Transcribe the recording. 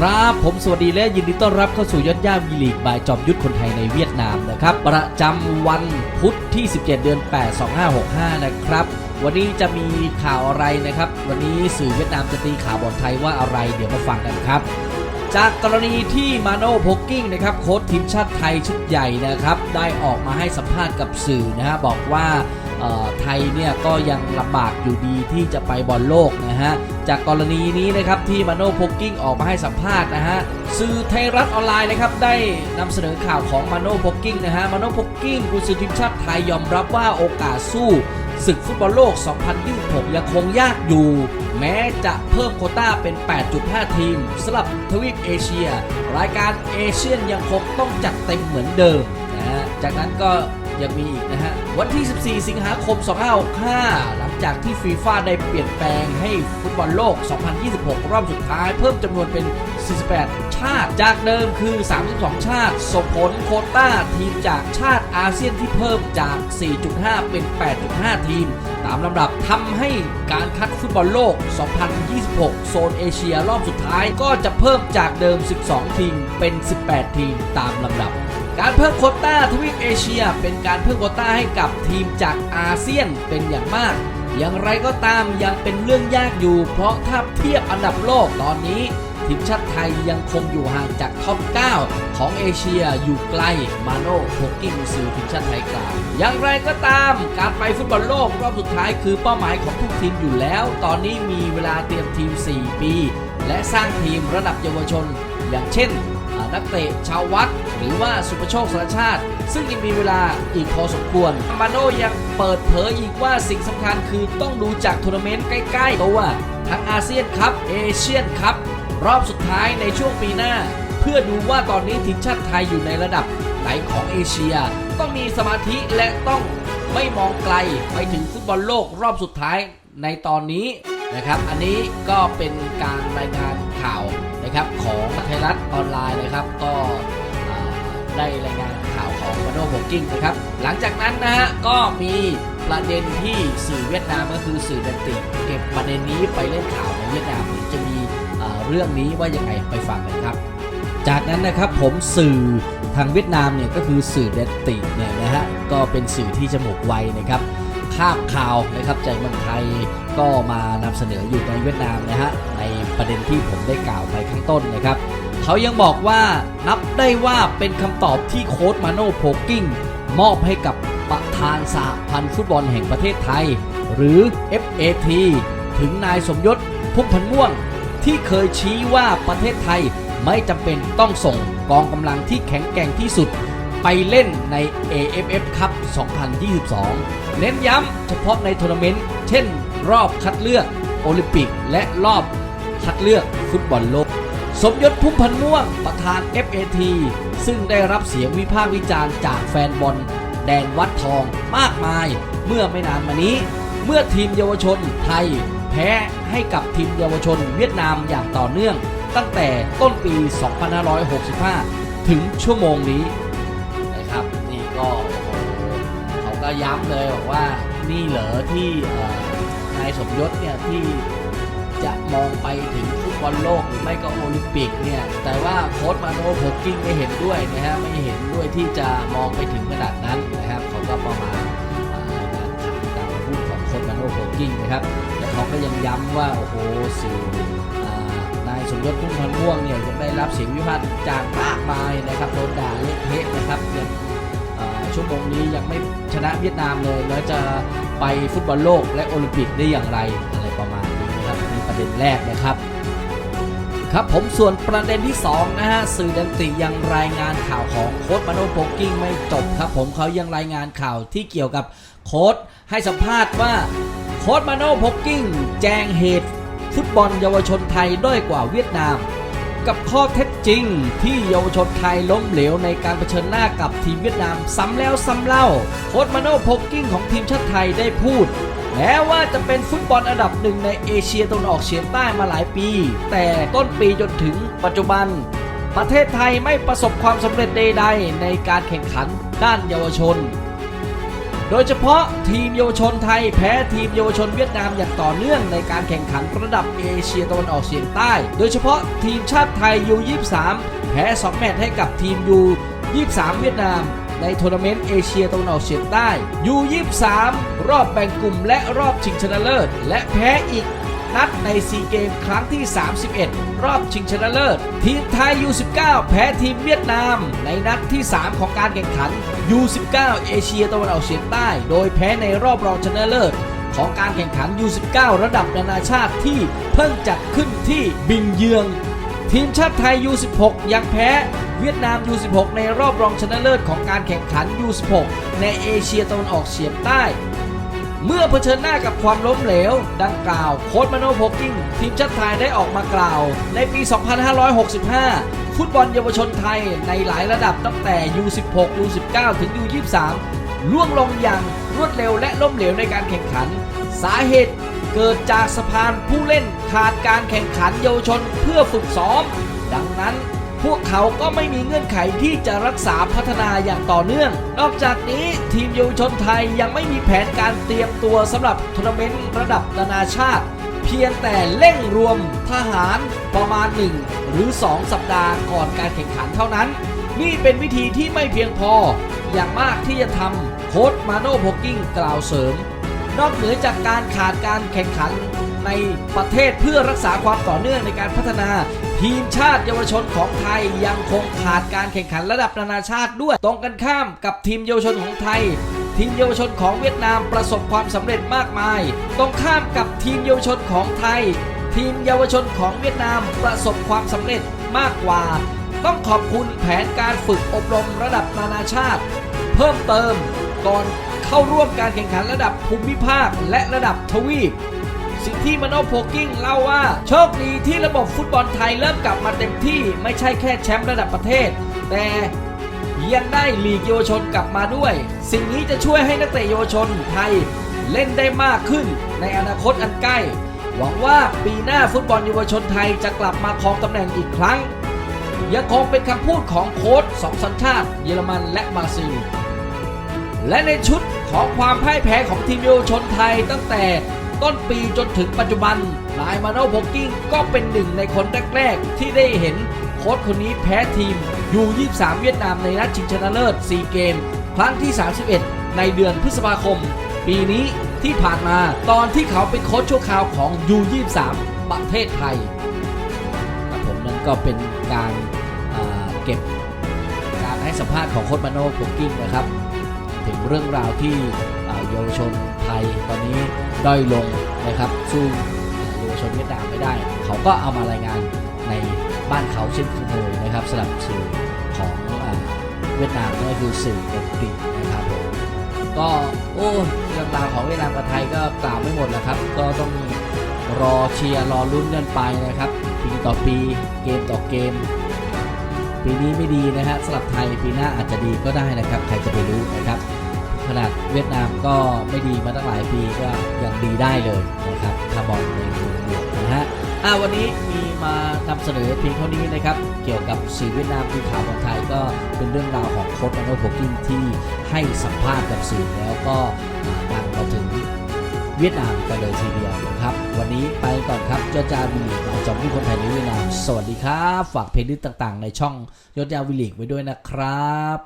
ครับผมสวัสดีและยินดีต้อนรับเข้าสู่ยอดย่าวีลีกบายจอมยุทธคนไทยในเวียดนามนะครับ ประจำวันพุธที่ 17 เดือน 8 2565 นะครับ วันนี้จะมีข่าวอะไรนะครับ วันนี้สื่อเวียดนามจะตีข่าวบอลไทยว่าอะไรเดี๋ยวมาฟังกันครับ จากกรณีที่มาโน่โพกกิ้งนะครับโค้ชทีมชาติไทยชุดใหญ่นะครับ ได้ออกมาให้สัมภาษณ์กับสื่อนะฮะบอกว่า ไทยเนี่ยก็ยังลำบากอยู่ดีที่จะไปบอลโลกนะฮะ จากกรณีนี้นะครับที่มาโน่โพกกิ้งออกมาให้สัมภาษณ์นะฮะสื่อไทยรัฐออนไลน์นะครับได้นำเสนอข่าวของมาโน่โพกกิ้งนะฮะมาโน่โพกกิ้งกุนซือทีมชาติไทยยอมรับว่าโอกาสสู้ศึกฟุตบอลโลก 2026 ยังคงยากอยู่ แม้จะเพิ่มโคต้าเป็น 8.5 ทีมสำหรับทวีปเอเชีย รายการเอเชียนยังคงต้องจัดเต็มเหมือนเดิมนะฮะจากนั้นก็ ยังมีอีกนะฮะ วันที่ 14 สิงหาคม 2565 หลังจากที่ฟีฟ่าได้เปลี่ยนแปลงให้ฟุตบอลโลก 2026 รอบสุดท้าย เพิ่มจำนวนเป็น 48 ชาติ จากเดิมคือ 32 ชาติส่งผลโคต้าทีมจากชาติอาเซียนที่เพิ่มจาก 4.5 เป็น 8.5 ทีม ตามลำดับทำให้การคัดฟุตบอลโลก 2026 โซนเอเชียรอบสุดท้ายก็จะเพิ่มจากเดิม 12 ทีมเป็น 18 ทีมตามลำดับ การเพิ่มโควต้าทวีปเอเชีย เป็นการเพิ่มโควต้าให้กับทีมจากอาเซียนเป็นอย่างมาก อย่างไรก็ตามยังเป็นเรื่องยากอยู่ เพราะถ้าเทียบอันดับโลกตอนนี้ ทีมชาติไทยยังคงอยู่ห่างจากท็อป 9 ของเอเชียอยู่ไกลมาโน่โพกิ้งซือทีมชาติไทยกล่าวอย่างไรก็ตาม การไปฟุตบอลโลกรอบสุดท้ายคือเป้าหมายของทุกทีมอยู่แล้ว ตอนนี้มีเวลาเตรียมทีม 4 ปี และสร้างทีมระดับเยาวชน อย่างเช่น นักเตะชาววัด หรือว่าสุประโชคสารชาติ ซึ่งยังมีเวลาอีกพอสมควรมาโน่ยังเปิดเผยอีกว่าสิ่งสำคัญคือต้องดูจากทัวร์นาเมนต์ใกล้ๆตัวทั้งอาเซียนครับเอเชียนครับรอบสุดท้ายในช่วงปีหน้า เพื่อดูว่าตอนนี้ทีมชาติไทยอยู่ในระดับไหนของเอเชีย ต้องมีสมาธิและต้องไม่มองไกลไปถึงฟุตบอลโลกรอบสุดท้ายในตอนนี้นะครับ อันนี้ก็เป็นการรายงานข่าวนะครับของไทยรัฐ ออนไลน์นะครับ ก็ได้รายงานข่าวของมาโนโบกิ้งนะครับ หลังจากนั้นนะฮะก็มีประเด็นที่สื่อเวียดนามก็คือสื่อดันติเก็บประเด็นนี้ไปเล่นข่าวในเวียดนามจะมีเรื่องนี้ว่ายังไงไปฟังกันครับ จากนั้นนะครับผมสื่อทางเวียดนามเนี่ยก็คือสื่อเดนติเนี่ยนะฮะก็เป็นสื่อที่จมูกไวนะครับคาบข่าวนะครับใจเมืองไทยก็มานำเสนออยู่ในเวียดนามนะฮะในประเด็นที่ผมได้กล่าวไปข้างต้นนะครับ เขายังบอกว่านับได้ว่าเป็นคำตอบที่โค้ชมาโน่โพกกิ้งมอบให้กับประธานสหพันธ์ฟุตบอลแห่งประเทศไทย หรือ FAT ถึงนายสมยศพุ่มพันม่วง ที่เคยชี้ว่าประเทศไทยไม่จำเป็นต้องส่งกองกำลังที่แข็งแกร่งที่สุด ไปเล่นใน AFF ครับ 2022 เน้นย้ำเฉพาะในทัวร์นาเมนต์ เช่น รอบคัดเลือกโอลิมปิกและรอบคัดเลือกฟุตบอลโลก สมยศพุ่มพันม่วงประธาน FAT ซึ่งได้รับเสียงวิพากษ์วิจารณ์จากแฟนบอล แดนวัดทองมากมาย เมื่อไม่นานมานี้ เมื่อทีมเยาวชนไทย แพ้ให้กับทีมเยาวชนเวียดนามอย่างต่อเนื่อง ตั้งแต่ต้นปี 2565 ถึงชั่วโมงนี้นะครับนี่ก็เขาก็ย้ำเลยบอกว่านี่เหรอที่นายสมยศเนี่ยที่จะมองไปถึง บอลโลกหรือไม่ก็โอลิมปิกเนี่ยแต่ว่าโค้ชมาโนโพกกิ้งไม่เห็นด้วยนะฮะไม่เห็นด้วยที่จะมองไปถึงขนาดนั้นนะครับเขาก็ประมาณอ่ารตามพูดของโค้ชมาโนโพกกิ้งนะครับแต่เขาก็ยังย้ำว่าโอ้โหสื่ออ่านายสมยศพุ่มพันธ์ม่วงเนี่ยยังได้รับเสียงวิพากษ์วิจารณ์มากมายนะครับโดนด่าเละเทะนะครับยังชั่วโมงนี้ยังไม่ชนะเวียดนามเลย แล้วจะไปฟุตบอลโลกและโอลิมปิกได้อย่างไรอะไรประมาณนี้นะครับนี่ประเด็นแรกนะครับ ครับผมส่วนประเด็นที่ 2 นะฮะ สื่อดันติยังรายงานข่าวของโค้ดมาโนโพกกิ้งไม่จบครับ ผมเขายังรายงานข่าวที่เกี่ยวกับโค้ดให้สัมภาษณ์ว่าโค้ดมาโนโพกกิ้งแจงเหตุ ฟุตบอลเยาวชนไทยด้อยกว่าเวียดนาม กับข้อเท็จจริงที่เยาวชนไทยล้มเหลวในการเผชิญหน้ากับทีมเวียดนามซ้ำแล้วซ้ำเล่าโค้ชมาโนโพกกิ้งของทีมชาติไทยได้พูด แม้ว่าจะเป็นฟุตบอลอันดับหนึ่งในเอเชียตะวันออกเฉียงใต้มาหลายปี แต่ต้นปีจนถึงปัจจุบัน ประเทศไทยไม่ประสบความสำเร็จใดๆในการแข่งขันด้านเยาวชน โดยเฉพาะทีมเยาวชนไทยแพ้ทีมเยาวชนเวียดนามอย่างต่อเนื่องในการแข่งขันระดับเอเชียตะวันออกเฉียงใต้ โดยเฉพาะทีมชาติไทยยู23แพ้ 2 แมตช์ให้กับทีมยู23 เวียดนาม ในทัวร์นาเมนต์เอเชียตะวันออกเฉียงใต้ยู23 รอบแบ่งกลุ่มและรอบชิงชนะเลิศ และแพ้อีกนัดในซีเกมครั้งที่ 31 รอบชิงชนะเลิศ ทีมไทย U19 แพ้ทีมเวียดนาม ในนัดที่ 3 ของการแข่งขัน U19 เอเชียตะวันออกเฉียงใต้ โดยแพ้ในรอบรองชนะเลิศ ของการแข่งขัน U19 ระดับนานาชาติที่เพิ่งจัดขึ้นที่บินเยือง ทีมชาติไทย U16 ยังแพ้เวียดนาม U16 ในรอบรองชนะเลิศของการแข่งขัน U16 ในเอเชียตะวันออกเฉียงใต้ เมื่อเผชิญหน้ากับความล้มเหลว ดังกล่าวโค้ชมาโนโพกิ้ง ทีมชาติไทยได้ออกมากล่าว ในปี 2565 ฟุตบอลเยาวชนไทยในหลายระดับตั้งแต่ U16 U19 ถึง U23 ล่วงลงอย่างรวดเร็วและล้มเหลวในการแข่งขัน สาเหตุ เกิดจากสะพานผู้เล่นขาดการแข่งขันเยาวชนเพื่อฝึกซ้อม ดังนั้นพวกเขาก็ไม่มีเงื่อนไขที่จะรักษาพัฒนาอย่างต่อเนื่อง นอกจากนี้ทีมเยาวชนไทยยังไม่มีแผนการเตรียมตัวสำหรับทัวร์นาเมนต์ระดับนานาชาติ เพียงแต่เร่งรวมทหารประมาณ 1 หรือ 2 สัปดาห์ก่อนการแข่งขันเท่านั้น นี่เป็นวิธีที่ไม่เพียงพอ อย่างมากที่จะทำโค้ชมาโนโพกิ้งกล่าวเสริม นอกเหนือจากการขาดการแข่งขันในประเทศเพื่อรักษาความต่อเนื่องในการพัฒนา ทีมชาติเยาวชนของไทยยังคงขาดการแข่งขันระดับนานาชาติด้วย ตรงกันข้ามกับทีมเยาวชนของไทย ทีมเยาวชนของเวียดนามประสบความสำเร็จมากมาย ตรงข้ามกับทีมเยาวชนของไทย ทีมเยาวชนของเวียดนามประสบความสำเร็จมากกว่า ต้องขอบคุณแผนการฝึกอบรมระดับนานาชาติ เพิ่มเติมก่อน เข้าร่วมการแข่งขันระดับภูมิภาคและระดับทวีปสิ่งที่มโนโพกิ้งเล่าว่า โชคดีที่ระบบฟุตบอลไทยเริ่มกลับมาเต็มที่ไม่ใช่แค่แชมป์ระดับประเทศ แต่ยังได้ลีกเยาวชนกลับมาด้วย สิ่งนี้จะช่วยให้นักเตะเยาวชนไทยเล่นได้มากขึ้นในอนาคตอันใกล้ หวังว่าปีหน้าฟุตบอลเยาวชนไทยจะกลับมาครองตำแหน่งอีกครั้งยังคงเป็นคำพูดของโค้ชสองสัญชาติ เยอรมันและบราซิล และในชุดของความพ่ายแพ้ของทีมเยาวชนไทยตั้งแต่ต้นปีจนถึงปัจจุบันนายมาโนโพกิ้งก็เป็นหนึ่งในคนแรกๆ ที่ได้เห็นโค้ชคนนี้แพ้ทีมยู23 เวียดนามในนัดชิงชนะเลิศ 4 เกม ครั้งที่ 31 ในเดือนพฤษภาคม ปีนี้ที่ผ่านมาตอนที่เขาเป็นโค้ชชั่วคราวของยู23ประเทศไทยครับผมนั้นก็เป็นการอ่าเก็บการให้สัมภาษณ์ของโค้ชมาโนโพกิ้งนะครับ ถึงเรื่องราวที่เยาวชนไทยตอนนี้ด้อยลงนะครับสู้เยาวชนเวียดนามไม่ได้ เขาก็เอามารายงานในบ้านเขาเช่นเคยนะครับสำหรับสื่อของเวียดนามก็คือสื่อเอ็นดีนะครับผมก็โอ้เรื่องราวของเวียดนามกับไทยก็กล่าวไม่หมดแล้วครับ ก็ต้องรอเชียร์รอลุ้นกันไปนะครับปีต่อปีเกมต่อเกม ปีนี้ไม่ดีนะฮะสำหรับไทยปีหน้าอาจจะดีก็ได้นะครับ ใครจะไปรู้นะครับ ขนาดเวียดนามก็ไม่ดีมาตั้งหลายปีก็ยังดีได้เลยนะครับถ้ามองในมุมบวกนะฮะอ่าวันนี้มีมานำเสนอเพียงเท่านี้นะครับ เกี่ยวกับสื่อเวียดนามดูข่าวของไทยก็เป็นเรื่องราวของโค้ชมาโนโพกินที่ให้สัมภาษณ์กับสื่อแล้วก็อ่าดังมาถึงเวียดนามกันเลยทีเดียวนะครับ วันนี้ไปก่อนครับเจ้าจาวิลีกมาจอมที่คนไทยในเวียดนาม สวัสดีครับ ฝากเพลย์ลิสต์ต่างๆ ในช่องยอดยาวิลีกไว้ด้วยนะครับ